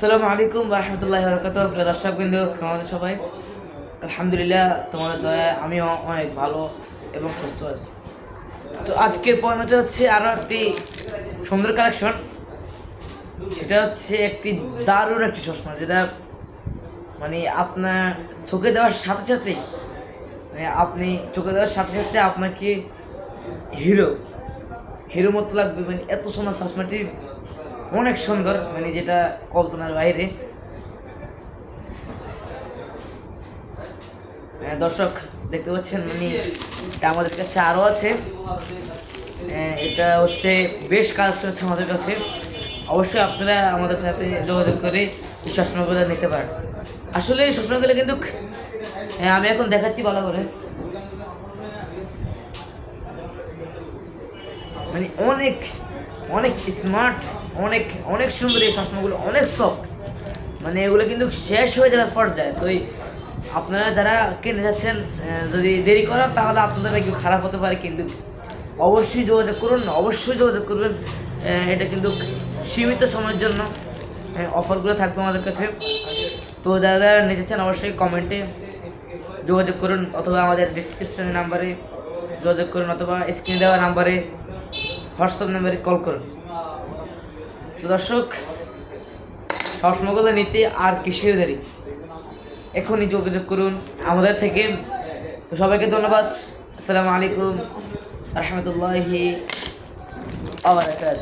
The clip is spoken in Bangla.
আসসালামু আলাইকুম রহমতুল্লাহ বরকত প্রিয় দর্শক বিন্দু আমাদের সবাই? আলহামদুলিল্লাহ, তোমাদের দয়া আমিও অনেক ভালো এবং সুস্থ আছি। তো আজকের পণ্যটা হচ্ছে আরও একটি সুন্দর কালেকশন। সেটা হচ্ছে একটি দারুণ একটি চশমা, যেটা মানে আপনার চোখে দেওয়ার সাথে সাথেই মানে আপনি চোখে দেওয়ার সাথে সাথে আপনাকে হিরো হিরো মতো লাগবে। মানে এত সুন্দর চশমাটি অনেক সুন্দর মানে যেটা কল্পনার বাইরে। আহ, দর্শক দেখতে পাচ্ছেন মানে আমাদের কাছে আরও আছে। আহ, এটা হচ্ছে বেশ কালেকশন আছে আমাদের কাছে। অবশ্যই আপনারা আমাদের সাথে যোগাযোগ করে এই চশমাগুলো নিতে পারেন। আসলে এই চশমাগুলো কিন্তু আহ, আমি এখন দেখাচ্ছি ভালো করে। মানে অনেক অনেক স্মার্ট অনেক অনেক সুন্দর এই চশমাগুলো, অনেক সফট মানে এগুলো কিন্তু শেষ হয়ে যাওয়ার পর যায়। তো আপনারা যারা কিনে যাচ্ছেন যদি দেরি করেন, তাহলে আপনাদের একটু খারাপ হতে পারে, কিন্তু অবশ্যই যোগাযোগ করুন, অবশ্যই যোগাযোগ করবেন। এটা কিন্তু সীমিত সময়ের জন্য অফারগুলো থাকবে আমাদের কাছে। তো যারা যারা নিতে অবশ্যই কমেন্টে যোগাযোগ করুন, অথবা আমাদের ডিসক্রিপশনের নাম্বারে যোগাযোগ করুন, অথবা স্ক্রিনে দেওয়া নাম্বারে হোয়াটসঅ্যাপ নাম্বারে কল করুন। তো দর্শক সবসময় নীতি আর কিসের দেরি? এখনই যোগাযোগ করুন আমাদের থেকে। তো সবাইকে ধন্যবাদ। আসসালামু আলাইকুম রহমতুল্লাহি আবরাকাত